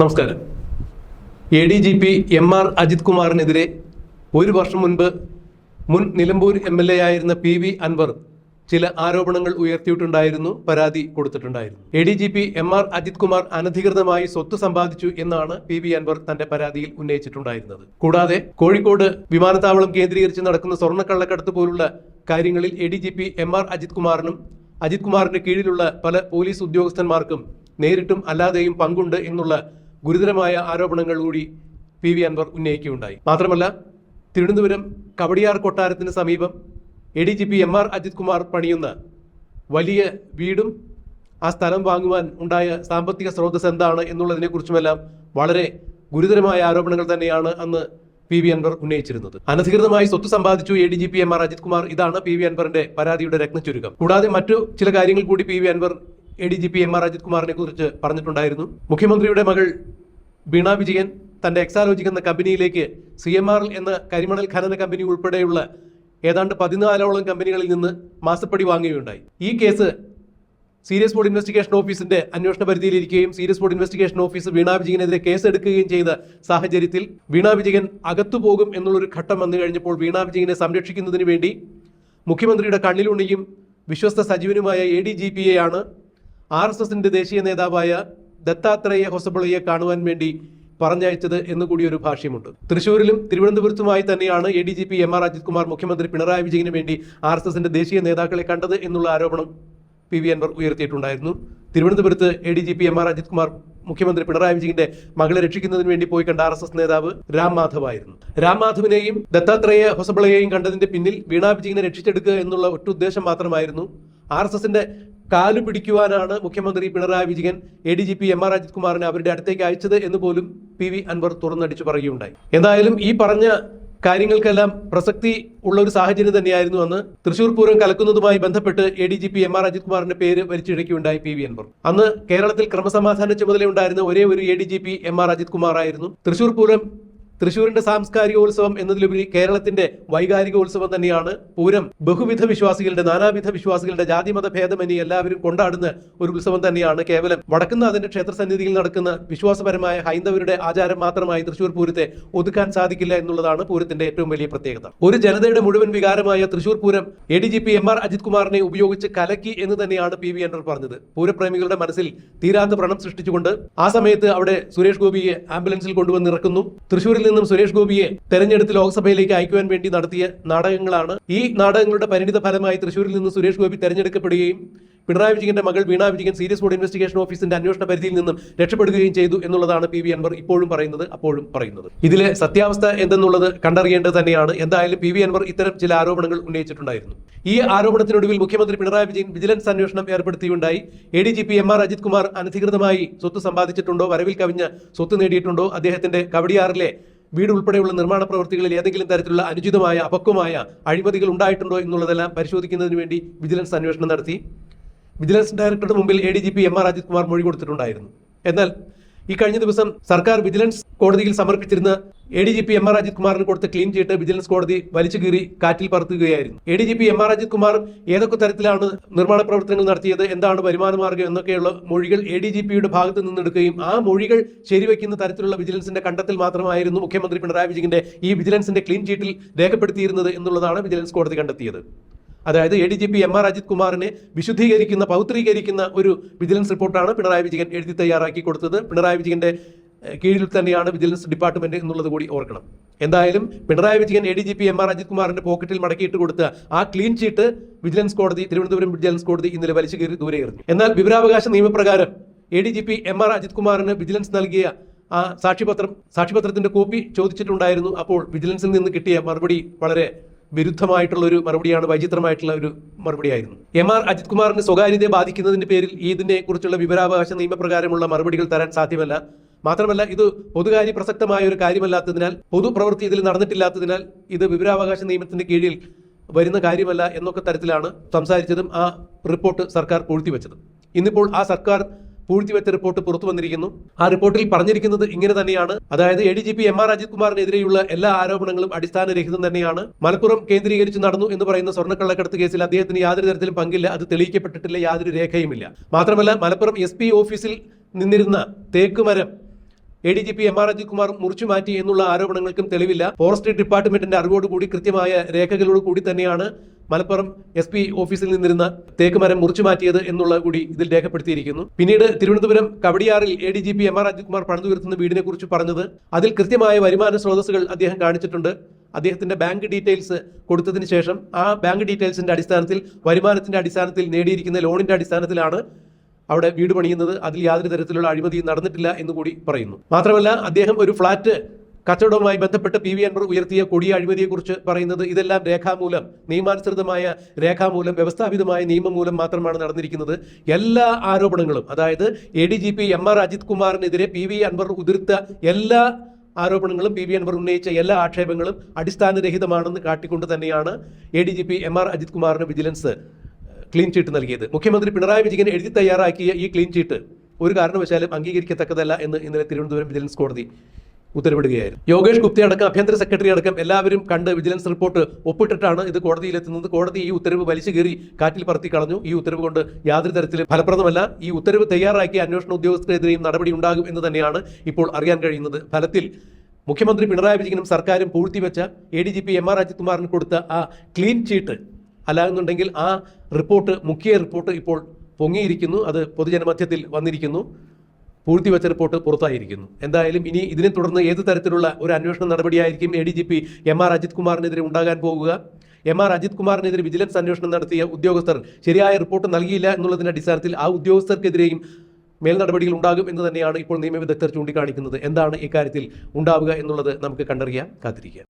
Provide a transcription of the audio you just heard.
നമസ്കാരം. A D G P M R Ajith കുമാറിനെതിരെ ഒരു വർഷം മുൻപ് മുൻ നിലമ്പൂർ എം എൽ എ ആയിരുന്ന പി വി അൻവർ ചില ആരോപണങ്ങൾ ഉയർത്തിയിട്ടുണ്ടായിരുന്നു പരാതി കൊടുത്തിട്ടുണ്ടായിരുന്നു. A D G P M R Ajith Kumar അനധികൃതമായി സ്വത്ത് സമ്പാദിച്ചു എന്നാണ് പി വി അൻവർ തന്റെ പരാതിയിൽ ഉന്നയിച്ചിട്ടുണ്ടായിരുന്നത്. കൂടാതെ കോഴിക്കോട് വിമാനത്താവളം കേന്ദ്രീകരിച്ച് നടക്കുന്ന സ്വർണക്കള്ളക്കടത്ത് പോലുള്ള കാര്യങ്ങളിൽ A D G P M R Ajith കുമാറിനും Ajith കുമാറിന്റെ കീഴിലുള്ള പല പോലീസ് ഉദ്യോഗസ്ഥന്മാർക്കും നേരിട്ടും അല്ലാതെയും പങ്കുണ്ട് എന്നുള്ള ഗുരുതരമായ ആരോപണങ്ങൾ കൂടി പി വി അൻവർ ഉന്നയിക്കുകയുണ്ടായി. മാത്രമല്ല തിരുവനന്തപുരം കവടിയാർ കൊട്ടാരത്തിന് സമീപം A D G P M R Ajith Kumar പണിയുന്ന വലിയ വീടും ആ സ്ഥലം വാങ്ങുവാൻ ഉണ്ടായ സാമ്പത്തിക സ്രോതസ് എന്താണ് എന്നുള്ളതിനെക്കുറിച്ചുമെല്ലാം വളരെ ഗുരുതരമായ ആരോപണങ്ങൾ തന്നെയാണ് അന്ന് പി വി അൻവർ ഉന്നയിച്ചിരുന്നത്. അനധികൃതമായി സ്വത്ത് സമ്പാദിച്ചു A D G P M R Ajith Kumar ഇതാണ് പി വി അൻവറിന്റെ പരാതിയുടെ രത്നച്ചുരുക്കം. കൂടാതെ മറ്റു ചില കാര്യങ്ങൾ കൂടി P V Anwar A D G P M R Ajith കുമാറിനെ കുറിച്ച് പറഞ്ഞിട്ടുണ്ടായിരുന്നു. മുഖ്യമന്ത്രിയുടെ മകൾ വീണ വിജയൻ തന്റെ എക്സാലോജിക് എന്ന കമ്പനിയിലേക്ക് സി എം ആർ എന്ന കരിമണൽ ഖനന കമ്പനി ഉൾപ്പെടെയുള്ള ഏതാണ്ട് പതിനാലോളം കമ്പനികളിൽ നിന്ന് മാസപ്പടി വാങ്ങുകയുണ്ടായി. ഈ കേസ് സീരിയസ് ബോർഡ് ഇൻവെസ്റ്റിഗേഷൻ ഓഫീസിന്റെ അന്വേഷണ പരിധിയിലിരിക്കുകയും serious fraud investigation office Veena വിജയനെതിരെ കേസെടുക്കുകയും ചെയ്ത സാഹചര്യത്തിൽ വീണ വിജയൻ അകത്തു പോകും എന്നുള്ളൊരു ഘട്ടം വന്നു കഴിഞ്ഞപ്പോൾ വീണ വിജയനെ സംരക്ഷിക്കുന്നതിന് വേണ്ടി മുഖ്യമന്ത്രിയുടെ കണ്ണിലുണ്ണിയും വിശ്വസ്ത സജീവനുമായ എ ഡി ജി പി എയാണ് ആർ എസ് എസിന്റെ ദേശീയ നേതാവായ ദത്താത്രേയ ഹൊസബളയെ കാണുവാൻ വേണ്ടി പറഞ്ഞയച്ചത് എന്നുകൂടി ഒരു ഭാഷ്യമുണ്ട്. തൃശൂരിലും തിരുവനന്തപുരത്തുമായി തന്നെയാണ് A D G P M R Ajith Kumar മുഖ്യമന്ത്രി പിണറായി വിജയന് വേണ്ടി ആർ എസ് എസിന്റെ ദേശീയ നേതാക്കളെ കണ്ടത് എന്നുള്ള ആരോപണം പി വി അൻവർ ഉയർത്തിയിട്ടുണ്ടായിരുന്നു. തിരുവനന്തപുരത്ത് A D G P M R Ajith Kumar മുഖ്യമന്ത്രി പിണറായി വിജയന്റെ മകളെ രക്ഷിക്കുന്നതിന് വേണ്ടി പോയി കണ്ട ആർ എസ് എസ് നേതാവ് രാം മാധവ് ആയിരുന്നു രാം മാധവിനെയും ദത്താത്രേയ ഹൊസബളയെയും കണ്ടതിന്റെ പിന്നിൽ വീണാ വിജയനെ രക്ഷിച്ചെടുക്കുക എന്നുള്ള ഒറ്റ ഉദ്ദേശം മാത്രമായിരുന്നു ആർ എസ് എസിന്റെ കാലു പിടിക്കുവാനാണ് മുഖ്യമന്ത്രി Pinarayi Vijayan A D G P M R Ajith കുമാറിനെ അവരുടെ അടുത്തേക്ക് അയച്ചത് എന്ന് പോലും പി വി അൻവർ തുറന്നടിച്ചു പറയുകയുണ്ടായി. എന്തായാലും ഈ പറഞ്ഞ കാര്യങ്ങൾക്കെല്ലാം പ്രസക്തി ഉള്ള ഒരു സാഹചര്യം തന്നെയായിരുന്നു അന്ന് തൃശൂർ പൂരം കലക്കുന്നതുമായി ബന്ധപ്പെട്ട് A D G P M R Ajith കുമാറിന്റെ പേര് വലിച്ചിഴയ്ക്കുകയുണ്ടായി പി വി അൻവർ. അന്ന് കേരളത്തിൽ ക്രമസമാധാന ചുമതലയുണ്ടായിരുന്ന ഒരേ ഒരു A D G P M R Ajith Kumar ആയിരുന്നു തൃശൂർ പൂരം തൃശൂരിന്റെ സാംസ്കാരികോത്സവം എന്നതിലുപരി കേരളത്തിന്റെ വൈകാരിക ഉത്സവം തന്നെയാണ്. പൂരം ബഹുവിധ വിശ്വാസികളുടെ നാനാവിധ വിശ്വാസികളുടെ ജാതിമത ഭേദമന്യേ എല്ലാവരും കൊണ്ടാടുന്ന ഒരു ഉത്സവം തന്നെയാണ് കേവലം വടക്കുന്നാഥന്റെ ക്ഷേത്ര സന്നിധിയിൽ നടക്കുന്ന വിശ്വാസപരമായ ഹൈന്ദവരുടെ ആചാരം മാത്രമായി തൃശൂർ പൂരത്തെ ഒതുക്കാൻ സാധിക്കില്ല എന്നുള്ളതാണ് പൂരത്തിന്റെ ഏറ്റവും വലിയ പ്രത്യേകത. ഒരു ജനതയുടെ മുഴുവൻ വികാരമായ Thrissur Pooram A D G P M R Ajith കുമാറിനെ ഉപയോഗിച്ച് കലക്കി എന്ന് തന്നെയാണ് പി വി അൻവർ പറഞ്ഞത്. പൂരപ്രേമികളുടെ മനസ്സിൽ തീരാത്ത വ്രണം സൃഷ്ടിച്ചുകൊണ്ട് ആ സമയത്ത് അവിടെ സുരേഷ് ഗോപിയെ ആംബുലൻസിൽ കൊണ്ടുവന്ന് ഇറക്കുന്നു. തൃശൂരിൽ നിന്നും സുരേഷ് ഗോപിയെ തെരഞ്ഞെടുത്ത് ലോക്സഭയിലേക്ക് അയക്കുവാൻ വേണ്ടി നടത്തിയ നാടകങ്ങളാണ്. ഈ നാടകങ്ങളുടെ പരിണിത ഫലമായി തൃശൂരിൽ നിന്ന് സുരേഷ് ഗോപി തെരഞ്ഞെടുക്കപ്പെടുകയും പിണറായി വിജയന്റെ മകൾ Veena Vijayan serious fraud investigation ഓഫീസിന്റെ അന്വേഷണ പരിധിയിൽ നിന്നും രക്ഷപ്പെടുകയും ചെയ്തു എന്നുള്ളതാണ് പി വി അൻവർ ഇപ്പോഴും പറയുന്നത് അപ്പോഴും പറയുന്നത്. ഇതിലെ സത്യാവസ്ഥ എന്തെന്നുള്ളത് കണ്ടറിയേണ്ടത് തന്നെയാണ്. എന്തായാലും പി വി അൻവർ ഇത്തരം ചില ആരോപണങ്ങൾ ഉന്നയിച്ചിട്ടുണ്ടായിരുന്നു. ഈ ആരോപണത്തിനൊടുവിൽ മുഖ്യമന്ത്രി പിണറായി വിജയൻ വിജിലൻസ് അന്വേഷണം ഏർപ്പെടുത്തിയുണ്ടായി. A D G P M R Ajith Kumar അനധികൃതമായി സ്വത്ത് സമ്പാദിച്ചിട്ടുണ്ടോ? വരവിൽ കവിഞ്ഞ് സ്വത്ത് നേടിയിട്ടുണ്ടോ? അദ്ദേഹത്തിന്റെ കവടിയാറിലെ വീട് ഉൾപ്പെടെയുള്ള നിർമ്മാണ പ്രവൃത്തികളിൽ ഏതെങ്കിലും തരത്തിലുള്ള അനുചിതമായ അപക്വമായ അഴിമതികൾ ഉണ്ടായിട്ടുണ്ടോ എന്നുള്ളതെല്ലാം പരിശോധിക്കുന്നതിന് വേണ്ടി വിജിലൻസ് അന്വേഷണം നടത്തി. വിജിലൻസ് ഡയറക്ടറുടെ മുമ്പിൽ A D G P M R Ajith Kumar മൊഴി കൊടുത്തിട്ടുണ്ടായിരുന്നു. എന്നാൽ ഈ കഴിഞ്ഞ ദിവസം സർക്കാർ വിജിലൻസ് കോടതിയിൽ സമർപ്പിച്ചിരുന്ന A D G P M R Ajith കുമാറിന് കൊടുത്ത ക്ലീൻ ചീട്ട് വിജിലൻസ് കോടതി വലിച്ചു കീറി കാറ്റിൽ പറത്തുകയായിരുന്നു. A D G P M R Ajith Kumar ഏതൊക്കെ തരത്തിലാണ് നിർമ്മാണ പ്രവർത്തനങ്ങൾ നടത്തിയത് എന്താണ് വരുമാന മാർഗം എന്നൊക്കെയുള്ള മൊഴികൾ എ ഡി ജി പിയുടെ ഭാഗത്ത് നിന്നെടുക്കുകയും ആ മൊഴികൾ ശരിവെക്കുന്ന തരത്തിലുള്ള വിജിലൻസിന്റെ കണ്ടെത്തൽ മാത്രമായിരുന്നു മുഖ്യമന്ത്രി പിണറായി വിജയന്റെ ഈ വിജിലൻസിന്റെ ക്ലീൻ ചീട്ടിൽ രേഖപ്പെടുത്തിയിരുന്നത് എന്നുള്ളതാണ് വിജിലൻസ് കോടതി കണ്ടെത്തിയത്. അതായത് A D G P M R Ajith കുമാറിനെ വിശുദ്ധീകരിക്കുന്ന പൗത്രീകരിക്കുന്ന ഒരു വിജിലൻസ് റിപ്പോർട്ടാണ് പിണറായി വിജയൻ എഴുതി തയ്യാറാക്കി കൊടുത്തത്. പിണറായി വിജയന്റെ കീഴിൽ തന്നെയാണ് വിജിലൻസ് ഡിപ്പാർട്ട്മെന്റ് എന്നുള്ളത് കൂടി ഓർക്കണം. എന്തായാലും Pinarayi Vijayan A D G P M R Ajith കുമാറിന്റെ പോക്കറ്റിൽ മടക്കിയിട്ട് കൊടുത്ത ആ ക്ലീൻ ചീട്ട് വിജിലൻസ് കോടതി തിരുവനന്തപുരം വിജിലൻസ് കോടതി ഇന്നലെ വലിച്ചു കയറി ദൂരെ എറിഞ്ഞു. എന്നാൽ വിവരാവകാശ നിയമപ്രകാരം A D G P M R Ajith കുമാറിന് വിജിലൻസ് നൽകിയ ആ സാക്ഷിപത്രം സാക്ഷിപത്രത്തിന്റെ കോപ്പി ചോദിച്ചിട്ടുണ്ടായിരുന്നു. അപ്പോൾ വിജിലൻസിൽ നിന്ന് കിട്ടിയ മറുപടി വളരെ വിരുദ്ധമായിട്ടുള്ള ഒരു മറുപടിയാണ് വൈചിത്രമായിട്ടുള്ള ഒരു മറുപടിയായിരുന്നു. എം ആർ അജിത് കുമാറിന് സ്വകാര്യതയെ ബാധിക്കുന്നതിന്റെ പേരിൽ ഇതിനെ കുറിച്ചുള്ള വിവരാവകാശ നിയമപ്രകാരമുള്ള മറുപടികൾ തരാൻ സാധ്യമല്ല. മാത്രമല്ല ഇത് പൊതുകാര്യ പ്രസക്തമായ ഒരു കാര്യമല്ലാത്തതിനാൽ പൊതുപ്രവൃത്തി ഇതിൽ നടന്നിട്ടില്ലാത്തതിനാൽ ഇത് വിവരാവകാശ നിയമത്തിന്റെ കീഴിൽ വരുന്ന കാര്യമല്ല എന്നൊക്കെ തരത്തിലാണ് സംസാരിച്ചതും ആ റിപ്പോർട്ട് സർക്കാർ പൂഴ്ത്തിവെച്ചത്. ഇന്നിപ്പോൾ ആ സർക്കാർ പൂഴ്ത്തിവെച്ച റിപ്പോർട്ട് പുറത്തു വന്നിരിക്കുന്നു. ആ റിപ്പോർട്ടിൽ പറഞ്ഞിരിക്കുന്നത് ഇങ്ങനെ തന്നെയാണ്. അതായത് A D G P M R Ajith കുമാറിനെതിരെയുള്ള എല്ലാ ആരോപണങ്ങളും അടിസ്ഥാനരഹിതം തന്നെയാണ്. മലപ്പുറം കേന്ദ്രീകരിച്ച് നടന്നു എന്ന് പറയുന്ന സ്വർണക്കള്ളക്കടത്ത് കേസിൽ അദ്ദേഹത്തിന് യാതൊരു തരത്തിലും പങ്കില്ല. അത് തെളിയിക്കപ്പെട്ടിട്ടില്ല. യാതൊരു രേഖയുമില്ല. മാത്രമല്ല മലപ്പുറം എസ് ഓഫീസിൽ നിന്നിരുന്ന തേക്കുമരം A D G P M R Ajithkumar മുറിച്ചു മാറ്റി എന്നുള്ള ആരോപണങ്ങൾക്കും തെളിവില്ല. ഫോറസ്റ്റ് ഡിപ്പാർട്ട്മെന്റിന്റെ അറിവോടുകൂടി കൃത്യമായ രേഖകളോട് കൂടി തന്നെയാണ് മലപ്പുറം എസ് പി ഓഫീസിൽ നിന്നിരുന്ന തേക്ക് മരം മുറിച്ചു മാറ്റിയത് എന്നുള്ള കൂടി ഇതിൽ രേഖപ്പെടുത്തിയിരിക്കുന്നു. പിന്നീട് Thiruvananthapuram കവടിയാറിൽ A D G P M R Ajithkumar പണിതുയർത്തുന്ന വീടിനെ കുറിച്ച് പറഞ്ഞത് അതിൽ കൃത്യമായ വരുമാന സ്രോതസ്സുകൾ അദ്ദേഹം കാണിച്ചിട്ടുണ്ട്. അദ്ദേഹത്തിന്റെ ബാങ്ക് ഡീറ്റെയിൽസ് കൊടുത്തതിന് ശേഷം ആ ബാങ്ക് ഡീറ്റെയിൽസിന്റെ അടിസ്ഥാനത്തിൽ വരുമാനത്തിന്റെ അടിസ്ഥാനത്തിൽ നേടിയിരിക്കുന്ന ലോണിന്റെ അടിസ്ഥാനത്തിലാണ് അവിടെ വീട് പണിയുന്നത് അതിൽ യാതൊരു തരത്തിലുള്ള അഴിമതിയും നടന്നിട്ടില്ല എന്ന് കൂടി പറയുന്നു. മാത്രമല്ല അദ്ദേഹം ഒരു ഫ്ളാറ്റ് കച്ചവടവുമായി ബന്ധപ്പെട്ട് പി വി അൻവർ ഉയർത്തിയ കൊടിയ അഴിമതിയെക്കുറിച്ച് പറയുന്നത് ഇതെല്ലാം രേഖാമൂലം നിയമാനുസൃതമായ രേഖാമൂലം വ്യവസ്ഥാപിതമായ നിയമം മൂലം മാത്രമാണ് നടന്നിരിക്കുന്നത്. എല്ലാ ആരോപണങ്ങളും അതായത് A D G P M R Ajith കുമാറിനെതിരെ P V Anvar ഉതിർത്ത എല്ലാ ആരോപണങ്ങളും പി വി അൻവർ ഉന്നയിച്ച എല്ലാ ആക്ഷേപങ്ങളും അടിസ്ഥാനരഹിതമാണെന്ന് കാട്ടിക്കൊണ്ട് തന്നെയാണ് A D G P M R Ajith കുമാറിന് വിജിലൻസ് ക്ലീൻ ചീട്ട് നൽകിയത്. മുഖ്യമന്ത്രി പിണറായി വിജയൻ എഴുതി തയ്യാറാക്കിയ ഈ ക്ലീൻ ചീട്ട് ഒരു കാരണവശാലും അംഗീകരിക്കത്തക്കതല്ല എന്ന് ഇന്നലെ തിരുവനന്തപുരം വിജിലൻസ് കോടതി ഉത്തരവിടുകയായിരുന്നു. യോഗേഷ് ഗുപ്തി അടക്കം ആഭ്യന്തര സെക്രട്ടറി അടക്കം എല്ലാവരും കണ്ട് വിജിലൻസ് റിപ്പോർട്ട് ഒപ്പിട്ടിട്ടാണ് ഇത് കോടതിയിലെത്തുന്നത്. കോടതി ഈ ഉത്തരവ് വലിച്ചു കീറി കാറ്റിൽ പറത്തി കളഞ്ഞു. ഈ ഉത്തരവ് കൊണ്ട് യാതൊരു തരത്തിലും ഫലപ്രദമല്ല. ഈ ഉത്തരവ് തയ്യാറാക്കിയ അന്വേഷണ ഉദ്യോഗസ്ഥർക്കെതിരെയും നടപടി ഉണ്ടാകും എന്ന് തന്നെയാണ് ഇപ്പോൾ അറിയാൻ കഴിയുന്നത്. ഫലത്തിൽ മുഖ്യമന്ത്രി പിണറായി വിജയനും സർക്കാരും പൂഴ്ത്തിവെച്ച A D G P M R Ajith കുമാറിന് കൊടുത്ത ആ ക്ലീൻ ചീട്ട് അല്ലാന്നുണ്ടെങ്കിൽ ആ റിപ്പോർട്ട് മുഖ്യ റിപ്പോർട്ട് ഇപ്പോൾ പൊങ്ങിയിരിക്കുന്നു. അത് പൊതുജനമധ്യത്തിൽ വന്നിരിക്കുന്നു. പൂഴ്ത്തിവെച്ച റിപ്പോർട്ട് പുറത്തായിരിക്കുന്നു. എന്തായാലും ഇനി ഇതിനെ തുടർന്ന് ഏത് തരത്തിലുള്ള ഒരു അന്വേഷണ നടപടിയായിരിക്കും A D G P M R Ajith കുമാറിനെതിരെ ഉണ്ടാകാൻ പോകുക? എം ആർ അജിത് കുമാറിനെതിരെ വിജിലൻസ് അന്വേഷണം നടത്തിയ ഉദ്യോഗസ്ഥർ ശരിയായ റിപ്പോർട്ട് നൽകിയില്ല എന്നുള്ളതിന്റെ അടിസ്ഥാനത്തിൽ ആ ഉദ്യോഗസ്ഥർക്കെതിരെയും മേൽ നടപടികൾ ഉണ്ടാകും എന്ന് തന്നെയാണ് ഇപ്പോൾ നിയമവിദഗ്ധർ ചൂണ്ടിക്കാണിക്കുന്നത്. എന്താണ് ഇക്കാര്യത്തിൽ ഉണ്ടാവുക എന്നുള്ളത് നമുക്ക് കണ്ടറിയാം കാത്തിരിക്കാം